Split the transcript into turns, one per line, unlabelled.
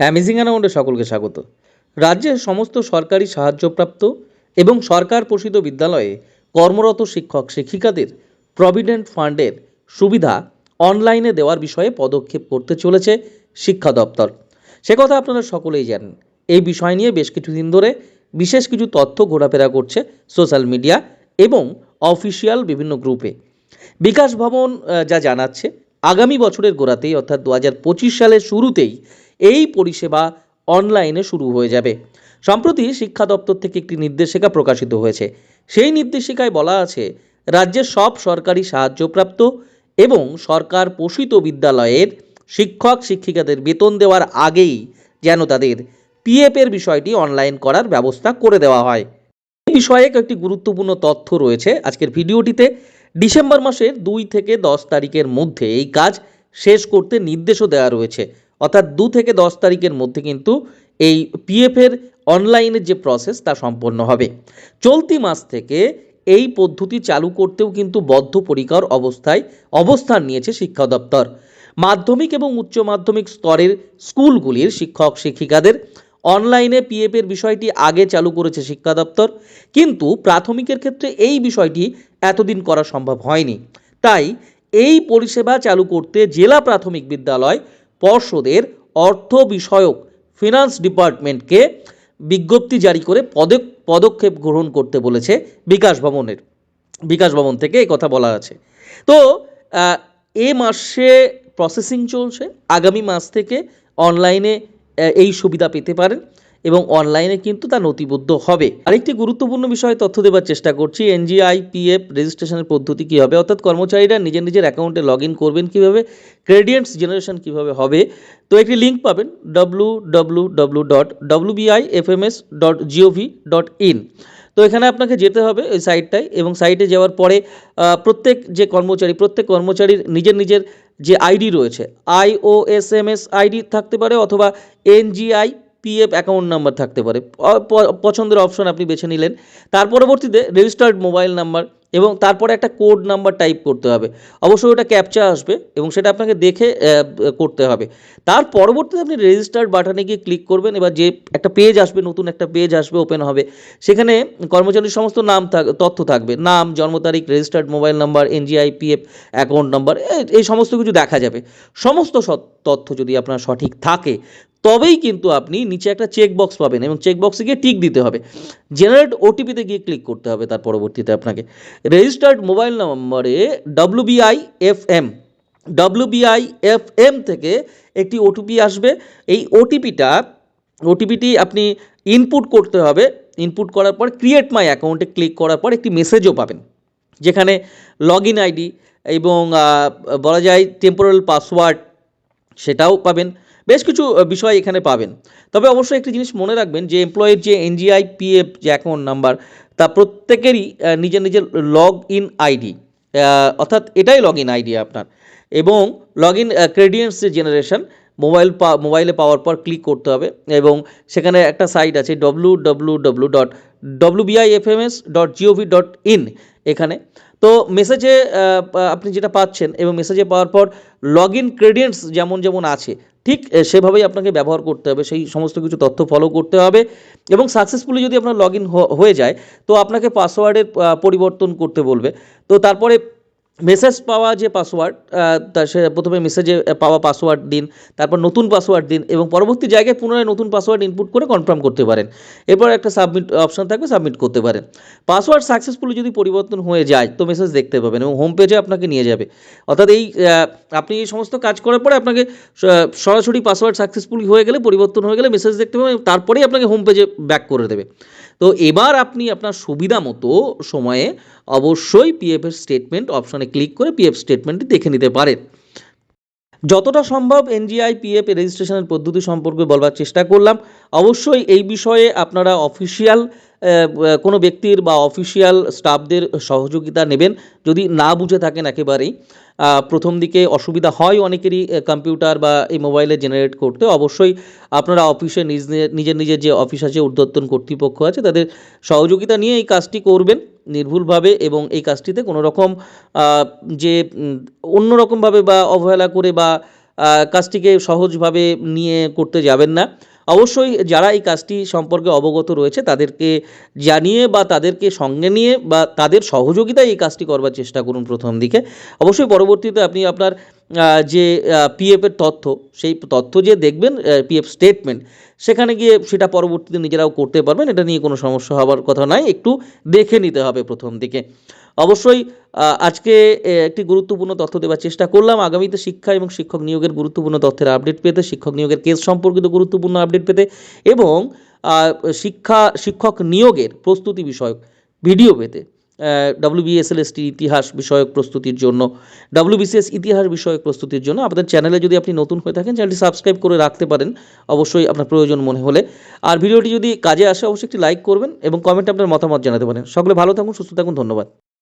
Amazing অ্যানাউন্ডে সকলকে স্বাগত। রাজ্যের সমস্ত সরকারি সাহায্যপ্রাপ্ত এবং সরকার পোষিত বিদ্যালয়ে কর্মরত শিক্ষক শিক্ষিকাদের প্রভিডেন্ট ফান্ডের সুবিধা অনলাইনে দেওয়ার বিষয়ে পদক্ষেপ করতে চলেছে শিক্ষা দপ্তর। সে কথা আপনারা সকলেই জানেন। এই বিষয় নিয়ে বেশ কিছুদিন ধরে বিশেষ কিছু তথ্য ঘোরাফেরা করছে সোশ্যাল মিডিয়া এবং অফিসিয়াল বিভিন্ন গ্রুপে। বিকাশ ভবন যা জানাচ্ছে, আগামী বছরের গোড়াতেই অর্থাৎ দু হাজার পঁচিশ সালের শুরুতেই এই পরিষেবা অনলাইনে শুরু হয়ে যাবে। সম্প্রতি শিক্ষা দপ্তর থেকে একটি নির্দেশিকা প্রকাশিত হয়েছে। সেই নির্দেশিকায় বলা আছে, রাজ্যের সব সরকারি সাহায্যপ্রাপ্ত এবং সরকার পোষিত বিদ্যালয়ের শিক্ষক, শিক্ষিকাদের বেতন দেওয়ার আগেই যেন তাদের পিএফ এর বিষয়টি অনলাইন করার ব্যবস্থা করে দেওয়া হয়। এই বিষয়ে একটি গুরুত্বপূর্ণ তথ্য রয়েছে আজকের ভিডিওটিতে। ডিসেম্বর মাসের দুই থেকে দশ তারিখের মধ্যে এই কাজ শেষ করতে নির্দেশও দেওয়া রয়েছে। অর্থাৎ দু থেকে দশ তারিখের মধ্যে কিন্তু এই পিএফের অনলাইনের যে প্রসেস তা সম্পন্ন হবে। চলতি মাস থেকে এই পদ্ধতি চালু করতেও কিন্তু বদ্ধপরিকর অবস্থায় অবস্থান নিয়েছে শিক্ষা দপ্তর। মাধ্যমিক এবং উচ্চ মাধ্যমিক স্তরের স্কুলগুলির শিক্ষক শিক্ষিকাদের অনলাইনে পিএফের বিষয়টি আগে চালু করেছে শিক্ষা দপ্তর, কিন্তু প্রাথমিকের ক্ষেত্রে এই বিষয়টি এতদিন করা সম্ভব হয়নি। তাই এই পরিষেবা চালু করতে জেলা প্রাথমিক বিদ্যালয় পর্ষদের অর্থ বিষয়ক ফিনান্স ডিপার্টমেন্টকে বিজ্ঞপ্তি জারি করে পদক পদক্ষেপ গ্রহণ করতে বলেছে বিকাশ ভবনের, বিকাশ ভবন থেকে এই কথা বলা আছে। তো এ মাসে প্রসেসিং চলছে, আগামী মাস থেকে অনলাইনে এই সুবিধা পেতে পারেন। এবং অনলাইনে কিন্তু তা নথিবদ্ধ হবে। আরেকটি গুরুত্বপূর্ণ বিষয়ে, তথ্য দেওয়ার চেষ্টা করছি এনজিআই পিএফ রেজিস্ট্রেশনের পদ্ধতি কী হবে? অর্থাৎ কর্মচারীরা নিজের নিজের অ্যাকাউন্টে লগ ইন করবেন কীভাবে? ক্রেডিয়েন্টস জেনারেশন কীভাবে হবে? তো একটি লিঙ্ক পাবেন W W W dot WBI FMS dot GOV dot in তো এখানে আপনাকে যেতে হবে ওই সাইটটায় এবং সাইটে যাওয়ার পরে প্রত্যেক যে কর্মচারী, প্রত্যেক কর্মচারীর নিজের নিজের যে আইডি রয়েছে আইওএসএমএস আইডি থাকতে পারে অথবা এনজিআই পিএফ অ্যাকাউন্ট নাম্বার থাকতে পারে। পছন্দের অপশন আপনি বেছে নিলেন। তার পরবর্তীতে রেজিস্টার্ড মোবাইল নাম্বার এবং তারপরে একটা কোড নাম্বার টাইপ করতে হবে। অবশ্যই ওটা ক্যাপচা আসবে এবং সেটা আপনাকে দেখে করতে হবে। তার পরবর্তীতে আপনি রেজিস্টার্ড বাটনে গিয়ে ক্লিক করবেন। এবার যে একটা পেজ আসবে, নতুন একটা পেজ আসবে ওপেন হবে। সেখানে কর্মচারীর সমস্ত নাম থাক- তথ্য থাকবে। নাম, জন্ম তারিখ registered mobile number NGI PF account number এই সমস্ত কিছু দেখা যাবে। সমস্ত তথ্য যদি আপনার সঠিক থাকে তবেই কিন্তু আপনি নিচে একটা চেকবক্স পাবেন এবং চেক বক্সে গিয়ে টিক দিতে হবে। জেনারেট ওটিপিতে গিয়ে ক্লিক করতে হবে তার পরবর্তীতে আপনাকে। রেজিস্টার্ড মোবাইল নম্বরে WBI F M WBI F M থেকে একটি ওটিপি আসবে। এই ওটিপিটা ওটিপিটি আপনি ইনপুট করতে হবে। ইনপুট করার পর ক্রিয়েট মাই অ্যাকাউন্টে ক্লিক করার পর একটি মেসেজও পাবেন। যেখানে লগ ইন আইডি এবং বলা যায় টেম্পোরাল পাসওয়ার্ড সেটাও পাবেন। বেশ কিছু বিষয় এখানে পাবেন। তবে অবশ্যই একটি জিনিস মনে রাখবেন যে এমপ্লয়ের যে এনজিআই পিএফ যে অ্যাকাউন্ট নাম্বার তা প্রত্যেকেরই নিজের নিজের লগ ইন আইডি অর্থাৎ এটাই লগ ইন আইডি আপনার। এবং লগ ইন ক্রেডিয়েন্টস যে জেনারেশন মোবাইল পা মোবাইলে পাওয়ার পর ক্লিক করতে হবে। এবং সেখানে একটা সাইট আছে W W W dot W BIFMS dot GOV dot in এখানে। তো মেসেজে আপনি যেটা পাচ্ছেন এবং মেসেজে পাওয়ার পর লগ ইন ক্রেডিয়েন্টস যেমন যেমন আছে, ঠিক সেভাবেই আপনাকে ব্যবহার করতে হবে, সেই সমস্ত কিছু তথ্য ফলো করতে হবে এবং সাকসেসফুলি যদি আপনার লগ ইন হয়ে যায়, তো আপনাকে পাসওয়ার্ডের পরিবর্তন করতে বলবে। তো তারপরে মেসেজ পাওয়া যে পাসওয়ার্ড তা সে প্রথমে মেসেজে পাওয়া পাসওয়ার্ড দিন, তারপর নতুন পাসওয়ার্ড দিন এবং পরবর্তী জায়গায় পুনরায় নতুন পাসওয়ার্ড ইনপুট করে কনফার্ম করতে পারেন। এরপর একটা সাবমিট অপশন থাকবে সাবমিট করতে পারেন। পাসওয়ার্ড সাকসেসফুলি যদি পরিবর্তন হয়ে যায়, তো মেসেজ দেখতে পাবেন এবং হোম পেজে আপনাকে নিয়ে যাবে। অর্থাৎ এই আপনি এই সমস্ত কাজ করার পরে আপনাকে সরাসরি পাসওয়ার্ড সাকসেসফুলি হয়ে গেলে, পরিবর্তন হয়ে গেলে মেসেজ দেখতে পাবেন তারপরেই আপনাকে হোম পেজে ব্যাক করে দেবে। তো এবার আপনি আপনার সুবিধা মতো সময়ে অবশ্যই পিএফের স্টেটমেন্ট অপশনে ক্লিক করে পিএফ স্টেটমেন্টটি দেখে নিতে পারেন। যতটা সম্ভব এনজিআই পিএফ রেজিস্ট্রেশনের পদ্ধতি সম্পর্কে বলবার চেষ্টা করলাম। অবশ্যই এই বিষয়ে আপনারা অফিসিয়াল কোনো ব্যক্তির বা অফিসিয়াল স্টাফদের সহযোগিতা নেবেন যদি না বুঝে থাকেন একেবারেই। প্রথম দিকে অসুবিধা হয় অনেকেরই কম্পিউটার বা এই মোবাইলে জেনারেট করতে। অবশ্যই আপনারা অফিসে নিজ নিজের নিজের যে অফিস আছে, ঊর্ধ্বতন কর্তৃপক্ষ আছে, তাদের সহযোগিতা নিয়ে এই কাজটি করবেন নির্ভুলভাবে এবং এই কাজটিতে কোনো রকম যে অন্যরকমভাবে বা অবহেলা করে বা কাজটিকে সহজভাবে নিয়ে করতে যাবেন না। অবশ্যই যারা এই কাজটি সম্পর্কে অবগত রয়েছে, তাদেরকে জানিয়ে বা তাদেরকে সঙ্গে নিয়ে বা তাদের সহযোগিতায় এই কাজটি করবার চেষ্টা করুন প্রথম দিকে। অবশ্যই পরবর্তীতে আপনি আপনার যে পিএফ এর তথ্য, সেই তথ্য যে দেখবেন পিএফ স্টেটমেন্ট সেখানে গিয়ে সেটা পরবর্তীতে নিজেরাও করতে পারবেন, এটা নিয়ে কোনো সমস্যা হওয়ার কথা নয় একটু দেখে নিতে হবে প্রথম দিকে। অবশ্যই আজকে একটি গুরুত্বপূর্ণ তথ্য দেওয়ার চেষ্টা করলাম। আগামীতে শিক্ষা এবং শিক্ষক নিয়োগের গুরুত্বপূর্ণ তথ্যের আপডেট পেতে, শিক্ষক নিয়োগের কেস সম্পর্কিত গুরুত্বপূর্ণ আপডেট পেতে এবং শিক্ষা, শিক্ষক নিয়োগের প্রস্তুতি বিষয়ক ভিডিও পেতে। ডাব্লিউবিএসএলএসটি ইতিহাস বিষয়ক প্রস্তুতির জন্য ডাব্লিউবিসিএস ইতিহাস বিষয়ক প্রস্তুতির জন্য। আপনাদের চ্যানেলে যদি আপনি নতুন হয়ে থাকেন, চ্যানেলটি সাবস্ক্রাইব করে রাখতে পারেন। অবশ্যই আপনার প্রয়োজন মনে হলে। আর ভিডিওটি যদি কাজে আসে, অবশ্যই একটি লাইক করবেন এবং কমেন্টে আপনার মতামত জানাতে পারেন। সকলে ভালো থাকুন, সুস্থ থাকুন, ধন্যবাদ।